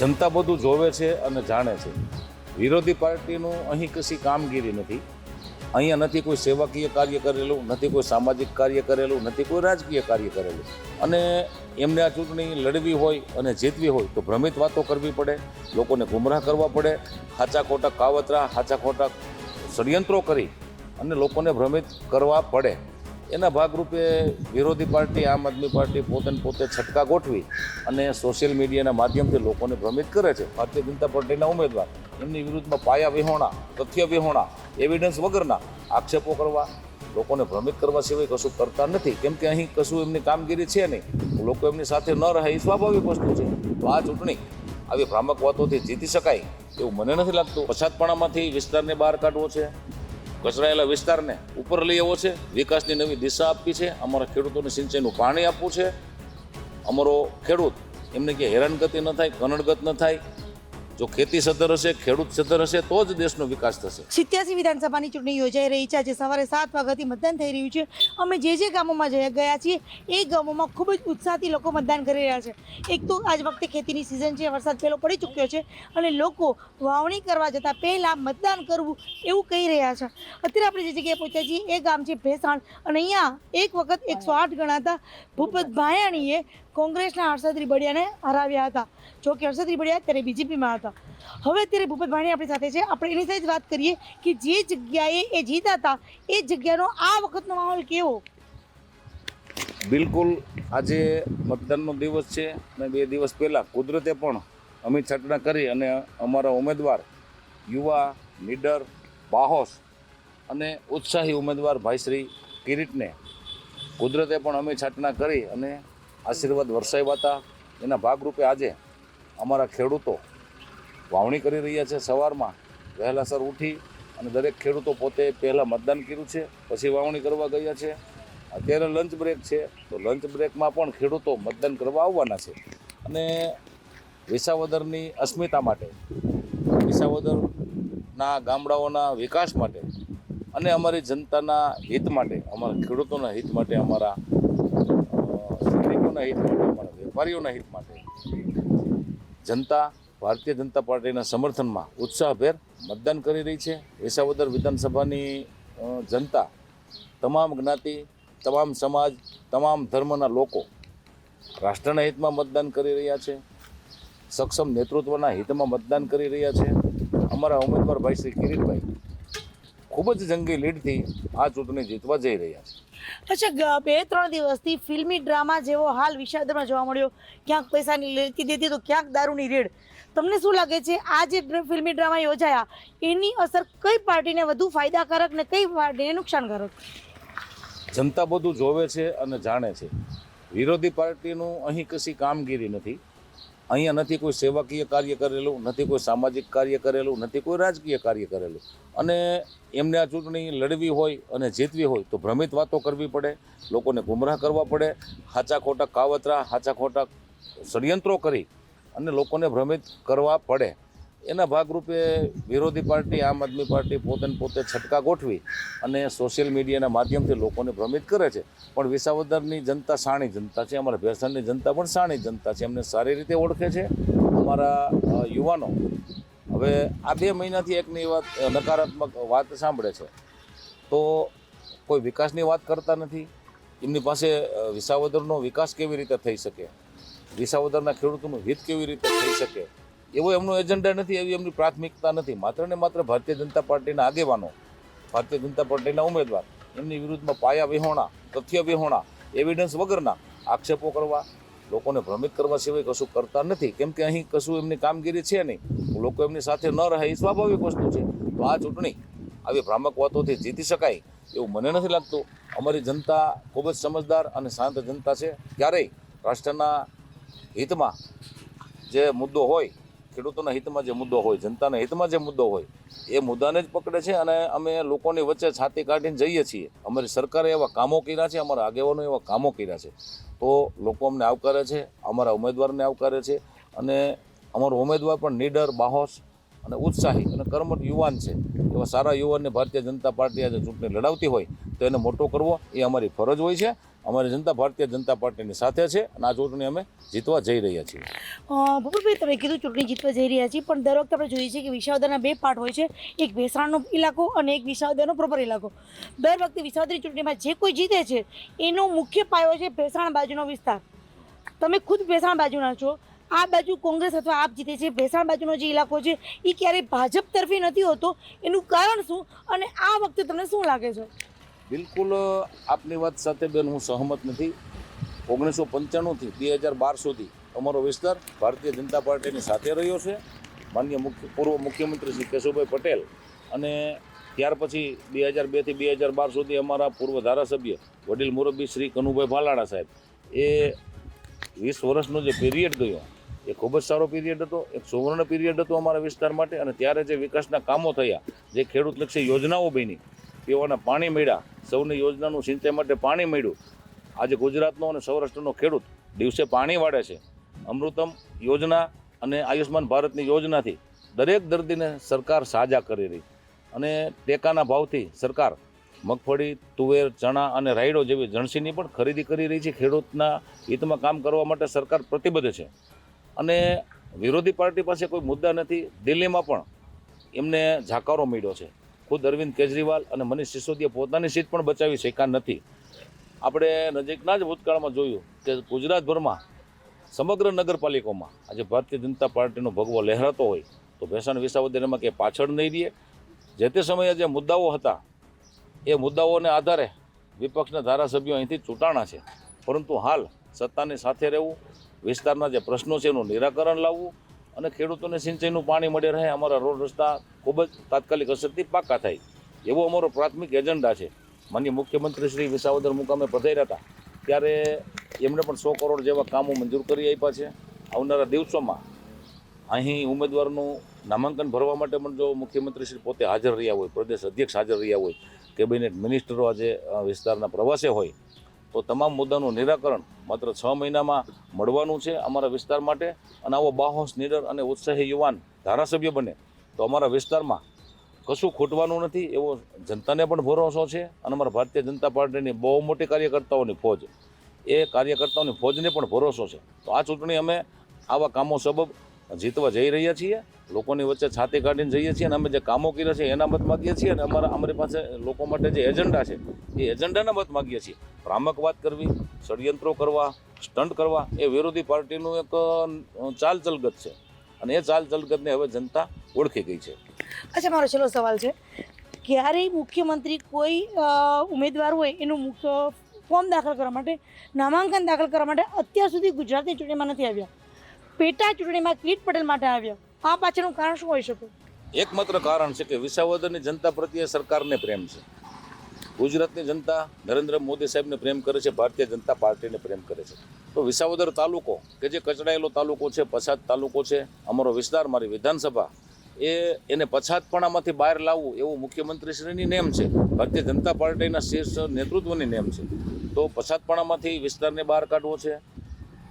જનતા બધું જોવે છે અને જાણે છે. વિરોધી પાર્ટીનું અહીં કશી કામગીરી નથી. અહીંયા નથી કોઈ સેવાકીય કાર્ય કરેલું, નથી કોઈ સામાજિક કાર્ય કરેલું, નથી કોઈ રાજકીય કાર્ય કરેલું. અને એમને આ ચૂંટણી લડવી હોય અને જીતવી હોય તો ભ્રમિત વાતો કરવી પડે, લોકોને ગુમરાહ કરવા પડે, હાચા ખોટા કાવતરા, હાચા ખોટા ષડયંત્રો કરી અને લોકોને ભ્રમિત કરવા પડે. એના ભાગરૂપે વિરોધી પાર્ટી, આમ આદમી પાર્ટી પોતાને પોતે છટકા ગોઠવી અને સોશિયલ મીડિયાના માધ્યમથી લોકોને ભ્રમિત કરે છે. ભારતીય જનતા પાર્ટીના ઉમેદવાર, એમની વિરુદ્ધમાં પાયા વિહોણા, તથ્ય વિહોણા એવિડન્સ વગરના આક્ષેપો કરવા, લોકોને ભ્રમિત કરવા સિવાય કશું કરતા નથી. કેમ કે અહીં કશું એમની કામગીરી છે નહીં. લોકો એમની સાથે ન રહે એ સ્વાભાવિક વસ્તુ છે. તો આ ચૂંટણી આવી ભ્રામક વાતોથી જીતી શકાય એવું મને નથી લાગતું. પછાતપણામાંથી વિસ્તારને બહાર કાઢવો છે. કચરાયેલા વિસ્તારને ઉપર લઈ આવ્યો છે. વિકાસની નવી દિશા આપી છે. અમારા ખેડૂતોને સિંચાઈનું પાણી આપવું છે. અમારો ખેડૂત એમને કે હેરાનગતિ ન થાય, કનડગત ન થાય. જો ખેતી સદ્ધર હશે, ખેડૂત સદ્ધર હશે, તો જ દેશનો વિકાસ થશે. સિત્યાસી વિધાનસભાની ચૂંટણી યોજાઈ રહી છે. આજે સવારે સાત વાગ્યાથી મતદાન થઈ રહ્યું છે. અમે જે જે ગામોમાં ગયા છીએ, એ ગામોમાં ખૂબ જ ઉત્સાહથી લોકો મતદાન કરી રહ્યા છે. એક તો આજ વખતે ખેતીની સિઝન છે, વરસાદ પહેલો પડી ચૂક્યો છે અને લોકો વાવણી કરવા જતાં પહેલાં મતદાન કરવું એવું કહી રહ્યા છે. અત્યારે આપણે જે જગ્યાએ પહોંચ્યા છીએ, એ ગામ છે ભેસાણ. અને અહીંયા એક વખત એકસો આઠ ગણાતા ભૂપત ભાયાણીએ કોંગ્રેસના હર્ષદ રીબડિયાને હરાવ્યા હતા. જો કે હર્ષદ રીબડિયા ત્યારે બીજેપીમાં હતા. હવે અત્યારે ભૂપત ભાણી આપણી સાથે છે. આપણે એની સાથે જ વાત કરીએ કે જે જગ્યાએ એ જીતા હતા, એ જગ્યાનો આ વખતનો માહોલ કેવો? બિલકુલ આજે મતદાનનો દિવસ છે અને બે દિવસ પહેલાં કુદરતે પણ અમિત છટણા કરી અને અમારા ઉમેદવાર, યુવા નીડર બાહોશ અને ઉત્સાહી ઉમેદવાર ભાઈશ્રી કિરીટને કુદરતે પણ અમિત છટણા કરી અને આશીર્વાદ વરસાવ્યા હતા. એના ભાગરૂપે આજે અમારા ખેડૂતો વાવણી કરી રહ્યા છે સવારમાં. વહેલાસર ઉઠી અને દરેક ખેડૂતો પોતે પહેલાં મતદાન કર્યું છે, પછી વાવણી કરવા ગયા છે. અત્યારે લંચ બ્રેક છે, તો લંચ બ્રેકમાં પણ ખેડૂતો મતદાન કરવા આવવાના છે. અને વિસાવદરની અસ્મિતા માટે, વિસાવદરના ગામડાઓના વિકાસ માટે અને અમારી જનતાના હિત માટે, અમારા ખેડૂતોના હિત માટે અમારા શ્રમિકોના હિત માટે પણ વેપારીઓના હિત માટે. જનતા, ભારતીય જનતા પાર્ટીના સમર્થનમાં ઉત્સાહભેર મતદાન કરી રહી છે. વિસાવદર વિધાનસભાની જનતા, તમામ જ્ઞાતિ, તમામ સમાજ, તમામ ધર્મના લોકો રાષ્ટ્રના હિતમાં મતદાન કરી રહ્યા છે. સક્ષમ નેતૃત્વના હિતમાં મતદાન કરી રહ્યા છે. અમારા ઉમેદવાર ભાઈ શ્રી કિરીટભાઈ ખૂબ જ જંગી લીડથી આ ચૂંટણી જીતવા જઈ રહ્યા છે. અચ્છા બે ત્રણ દિવસથી ફિલ્મી ડ્રામા જેવો હાલ વિષાદમાં જોવા મળ્યો. ક્યાંક પૈસાની લેતી દેતી તો ક્યાંક દારૂની રેડ. તમને શું લાગે છે આ જે ફિલ્મી ડ્રામા યોજાયા એની અસર કઈ પાર્ટીને વધુ ફાયદાકારક ને કઈ પાર્ટીને નુકસાનકારક? જનતા બધું જોવે છે અને જાણે છે. વિરોધી પાર્ટીનું અહીં કશી કામગીરી નથી. અહીંયા નથી કોઈ સેવાકીય કાર્ય કરેલું, નથી કોઈ સામાજિક કાર્ય કરેલું, નથી કોઈ રાજકીય કાર્ય કરેલું. અને એમને આ ચૂંટણી લડવી હોય અને જીતવી હોય તો ભ્રમિત વાતો કરવી પડે, લોકોને ગુમરાહ કરવા પડે, હાચા ખોટા કાવતરા, હાચા ખોટા ષડયંત્રો કરી અને લોકોને ભ્રમિત કરવા પડે. એના ભાગરૂપે વિરોધી પાર્ટી, આમ આદમી પાર્ટી પોતે પોતે છટકા ગોઠવી અને સોશિયલ મીડિયાના માધ્યમથી લોકોને ભ્રમિત કરે છે. પણ વિસાવદરની જનતા સાણી જનતા છે, અમારા ભેસાણની જનતા પણ સાણી જનતા છે. એમને સારી રીતે ઓળખે છે. અમારા યુવાનો હવે આ બે મહિનાથી એકની વાત નકારાત્મક વાત સાંભળે છે. તો કોઈ વિકાસની વાત કરતા નથી? એમની પાસે વિસાવદરનો વિકાસ કેવી રીતે થઈ શકે? વિસાવદરના ખેડૂતોનું હિત કેવી રીતે થઈ શકે? એવો એમનો એજન્ડા નથી, એવી એમની પ્રાથમિકતા નથી. માત્ર ને માત્ર ભારતીય જનતા પાર્ટીના આગેવાનો, ભારતીય જનતા પાર્ટીના ઉમેદવાર, એમની વિરુદ્ધમાં પાયા વિહોણા, તથ્ય વિહોણા એવિડન્સ વગરના આક્ષેપો કરવા, લોકોને ભ્રમિત કરવા સિવાય કશું કરતા નથી. કેમ કે અહીં કશું એમની કામગીરી છે નહીં. લોકો એમની સાથે ન રહે, એ સ્વાભાવિક વસ્તુ છે. તો આ ચૂંટણી આવી ભ્રામક વાતોથી જીતી શકાય એવું મને નથી લાગતું. અમારી જનતા ખૂબ જ સમજદાર અને શાંત જનતા છે. ક્યારેય રાષ્ટ્રના હિતમાં જે મુદ્દો હોય ખેડૂતોના હિતમાં જે મુદ્દો હોય, જનતાના હિતમાં જે મુદ્દો હોય, એ મુદ્દાને જ પકડે છે અને અમે લોકોની વચ્ચે છાતી કાઢીને જઈએ છીએ. અમારી સરકારે એવા કામો કર્યા છે, અમારા આગેવાનો એવા કામો કર્યા છે. તો લોકો અમને આવકારે છે, અમારા ઉમેદવારને આવકારે છે અને અમારો ઉમેદવાર પણ નીડર, બાહોશ અને ઉત્સાહી અને કર્મઠ યુવાન છે. એવા સારા યુવાનને ભારતીય જનતા પાર્ટી આજે ચૂંટણી લડાવતી હોય તો એને મોટો કરવો એ અમારી ફરજ હોય છે. અમારી જનતા ભારતીય જનતા પાર્ટીની સાથે છે અને આ ચૂંટણી અમે જીતવા જઈ રહ્યા છીએ. ભૂપતભાઈ તમે કીધું ચૂંટણી જીતવા જઈ રહ્યા છીએ, પણ દર વખતે આપણે જોઈએ છીએ કે વિસાવદરના બે પાર્ટ હોય છે. એક ભેસાણનો ઇલાકો અને એક વિસાવદરનો પ્રોપર ઇલાકો. દર વખતે વિસાવદરની ચૂંટણીમાં જે કોઈ જીતે છે, એનો મુખ્ય પાયો છે ભેસાણ બાજુનો વિસ્તાર. તમે ખુદ ભેસાણ બાજુના છો. આ બાજુ કોંગ્રેસ અથવા આપ જીતે છે. ભેસાણ બાજુનો જે ઇલાકો છે, એ ક્યારેય ભાજપ તરફી નથી હોતો. એનું કારણ શું? અને આ વખતે તમને શું લાગે છે? બિલકુલ આપની વાત સાથે બેન હું સહમત નથી. ઓગણીસો પંચાણુંથી બે હજાર બાર સુધી અમારો વિસ્તાર ભારતીય જનતા પાર્ટીની સાથે રહ્યો છે. માન્ય મુખ્ય, પૂર્વ મુખ્યમંત્રી શ્રી કેશુભાઈ પટેલ અને ત્યાર પછી બે હજાર બેથી બે હજાર બાર સુધી અમારા પૂર્વ ધારાસભ્ય વડીલ મુરબ્બી શ્રી કનુભાઈ ભાલાડા સાહેબ. એ વીસ વર્ષનો જે પીરિયડ ગયો, એ ખૂબ જ સારો પીરિયડ હતો. એક સુવર્ણ પીરિયડ હતો અમારા વિસ્તાર માટે અને ત્યારે જે વિકાસના કામો થયા, જે ખેડૂતલક્ષી યોજનાઓ બની પીવાના પાણી મળ્યા. સૌની યોજનાનું સિંચાઈ માટે પાણી મળ્યું. આજે ગુજરાતનો અને સૌરાષ્ટ્રનો ખેડૂત દિવસે પાણી વાળે છે. અમૃતમ યોજના અને આયુષ્માન ભારતની યોજનાથી દરેક દર્દીને સરકાર સાજા કરી રહી. અને ટેકાના ભાવથી સરકાર મગફળી, તુવેર, ચણા અને રાયડો જેવી જણસીની પણ ખરીદી કરી રહી છે. ખેડૂતના હિતમાં કામ કરવા માટે સરકાર પ્રતિબદ્ધ છે. અને વિરોધી પાર્ટી પાસે કોઈ મુદ્દા નથી. દિલ્હીમાં પણ એમને ઝાકારો મળ્યો છે. ખુદ અરવિંદ કેજરીવાલ અને મનીષ સિસોદિયા પોતાની સીટ પણ બચાવી શક્યા નથી. આપણે નજીકના જ ભૂતકાળમાં જોયું કે ગુજરાતભરમાં સમગ્ર નગરપાલિકામાં આજે ભારતીય જનતા પાર્ટીનો ભગવો લહેરાતો હોય તો ભેસાણ વિસાવદરમાં કે પાછળ નહીં રહીએ. જે તે સમયે જે મુદ્દાઓ હતા, એ મુદ્દાઓને આધારે વિપક્ષના ધારાસભ્યો અહીંથી ચૂંટાણા છે. પરંતુ હાલ સત્તાની સાથે રહેવું, વિસ્તારના જે પ્રશ્નો છે એનું નિરાકરણ લાવવું અને ખેડૂતોને સિંચાઈનું પાણી મળી રહે, અમારા રોડ રસ્તા ખૂબ જ તાત્કાલિક અસરથી પાકા થાય. એવો અમારો પ્રાથમિક એજન્ડા છે. માન્ય મુખ્યમંત્રી શ્રી વિસાવદર મુકામે પધાર્યા હતા. ત્યારે એમણે પણ સો કરોડ જેવા કામો મંજૂર કરી આપ્યા છે. આવનારા દિવસોમાં અહીં ઉમેદવારનું નામાંકન ભરવા માટે પણ જો મુખ્યમંત્રી શ્રી પોતે હાજર રહ્યા હોય, પ્રદેશ અધ્યક્ષ હાજર રહ્યા હોય, કેબિનેટ મિનિસ્ટરો આજે વિસ્તારના પ્રવાસે હોય, તો તમામ મુદ્દાનું નિરાકરણ માત્ર છ મહિનામાં મળવાનું છે અમારા વિસ્તાર માટે. અને આવો બાહોશ, નિડર અને ઉત્સાહી યુવાન ધારાસભ્ય બને તો અમારા વિસ્તારમાં કશું ખૂટવાનું નથી એવો જનતાને પણ ભરોસો છે. અને અમારા ભારતીય જનતા પાર્ટીની બહુ મોટી કાર્યકર્તાઓની ફોજ, એ કાર્યકર્તાઓની ફોજને પણ ભરોસો છે. તો આ ચૂંટણી અમે આવા કામો સબબ જીતવા જઈ રહ્યા છીએ. લોકોની વચ્ચે છાતી કાઢીને જઈએ છીએ અને અમે જે કામો કર્યા છે એના મત માગીએ છીએ. અને અમારા, અમારી પાસે લોકો માટે જે એજન્ડા છે, એ એજન્ડાના મત માગીએ છીએ. ભ્રામક વાત કરવી ષડયંત્રો કરવા સ્ટન્ટ કરવા એ વિરોધી પાર્ટીનું એક ચાલ ચલગત છે. અને એ ચાલ ચલગતને હવે જનતા ઓળખી ગઈ છે. અચ્છા મારો છેલ્લો સવાલ છે. ક્યારેય મુખ્યમંત્રી કોઈ ઉમેદવાર હોય એનું મુખ્ય ફોર્મ દાખલ કરવા માટે નામાંકન દાખલ કરવા માટે અત્યાર સુધી ગુજરાતની ચૂંટણીમાં નથી આવ્યા. પેટા ચૂંટણીમાં કિરીટ પટેલ માટે આવ્યા. આ પાછળનું કારણ શું હોઈ શકે? એકમાત્ર કારણ છે કે વિસાવદરની જનતા પ્રત્યે સરકારને પ્રેમ છે. ગુજરાતની જનતા નરેન્દ્ર મોદી સાહેબને પ્રેમ કરે છે, ભારતીય જનતા પાર્ટીને પ્રેમ કરે છે. તો વિસાવદર તાલુકો, કે જે કચડાયેલો તાલુકો છે, પછાત તાલુકો છે, અમારો વિસ્તાર, મારી વિધાનસભા, એ એને પછાતપણામાંથી બહાર લાવવું એવું મુખ્યમંત્રીશ્રીની નેમ છે. ભારતીય જનતા પાર્ટીના શીર્ષ નેતૃત્વની નેમ છે. તો પછાતપણામાંથી વિસ્તારને બહાર કાઢવો છે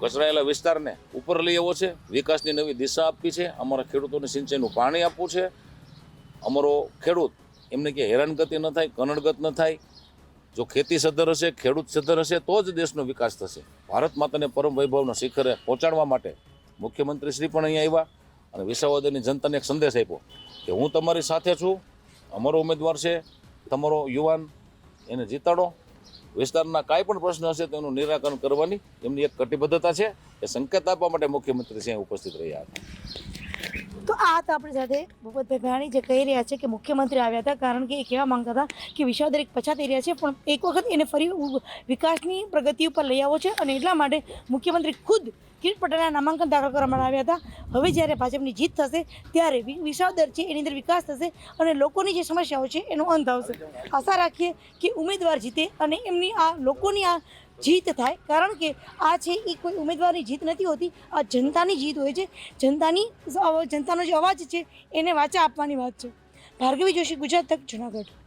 કચરાયેલા વિસ્તારને ઉપર લઈ આવવો છે, વિકાસની નવી દિશા આપવી છે, અમારા ખેડૂતોને સિંચાઈનું પાણી આપવું છે, અમારો ખેડૂત એમને કે હેરાનગતિ ન થાય કનડગત ન થાય. જો ખેતી સદ્ધર હશે, ખેડૂત સદ્ધર હશે, તો જ દેશનો વિકાસ થશે. ભારત માતાને પરમ વૈભવના શિખરે પહોંચાડવા માટે મુખ્યમંત્રી શ્રી પણ અહીંયા આવ્યા અને વિસાવદરની જનતાને એક સંદેશ આપ્યો કે હું તમારી સાથે છું, અમારો ઉમેદવાર છે, તમારો યુવાન, એને જીતાડો. વિસ્તારના કાંઈ પણ પ્રશ્ન હશે, તો એનું નિરાકરણ કરવાની એમની એક કટિબદ્ધતા છે. એ સંકેત આપવા માટે મુખ્યમંત્રી શ્રી ઉપસ્થિત રહ્યા હતા. તો આ હતા આપણી સાથે ભૂપતભાઈ ભાણી જે કહી રહ્યા છે કે મુખ્યમંત્રી આવ્યા હતા, કારણ કે એ કહેવા માંગતા હતા કે વિસાવદર દરેક પછાત એરિયા છે, પણ એક વખત એને ફરી વિકાસની પ્રગતિ ઉપર લઈ આવો છે અને એટલા માટે મુખ્યમંત્રી ખુદ કિરીટ પટેલના નામાંકન દાખલ કરવામાં આવ્યા હતા. હવે જ્યારે ભાજપની જીત થશે, ત્યારે વિ- વિસાવદર છે, એની અંદર વિકાસ થશે અને લોકોની જે સમસ્યાઓ છે, એનો અંત આવશે. આશા રાખીએ કે ઉમેદવાર જીતે અને એમની આ લોકોની આ જીત થાય. કારણ કે આ છે, એ કોઈ ઉમેદવારની જીત નથી હોતી. આ જનતાની જીત હોય છે. જનતાની જનતાનો જે અવાજ છે, એને વાચા આપવાની વાત છે. ભાર્ગવી જોશી, ગુજરાત તક જુનાગઢ.